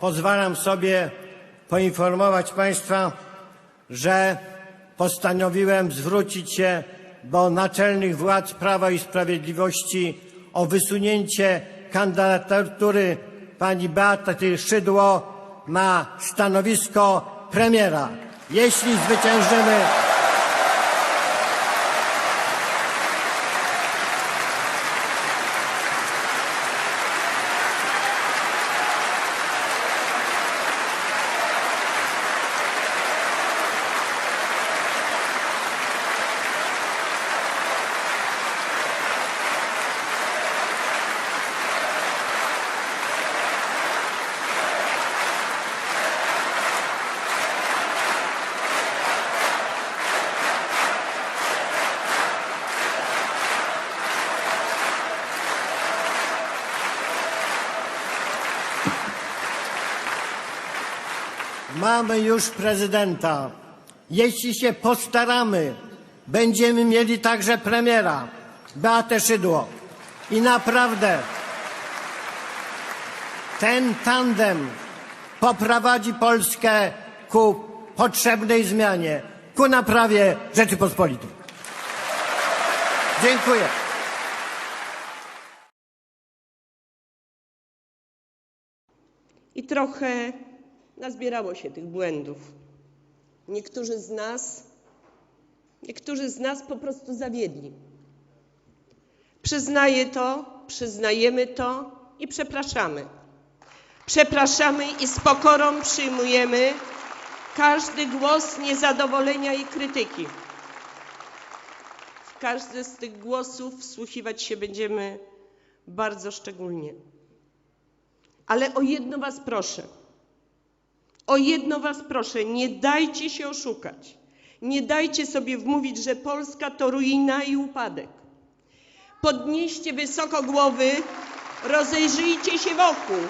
pozwalam sobie poinformować Państwa, że postanowiłem zwrócić się do naczelnych władz Prawa i Sprawiedliwości o wysunięcie kandydatury pani Beaty Szydło na stanowisko premiera. Jeśli zwyciężymy, Mamy już prezydenta. Jeśli się postaramy, będziemy mieli także premiera, Beatę Szydło. I naprawdę ten tandem poprowadzi Polskę ku potrzebnej zmianie, ku naprawie Rzeczypospolitej. Dziękuję. I trochę nazbierało się tych błędów. Niektórzy z nas, niektórzy z nas po prostu zawiedli. Przyznaję to, przyznajemy to i przepraszamy. Przepraszamy i z pokorą przyjmujemy każdy głos niezadowolenia i krytyki. W każdy z tych głosów wsłuchiwać się będziemy bardzo szczególnie. Ale o jedno Was proszę. O jedno Was proszę, nie dajcie się oszukać. Nie dajcie sobie wmówić, że Polska to ruina i upadek. Podnieście wysoko głowy, rozejrzyjcie się wokół.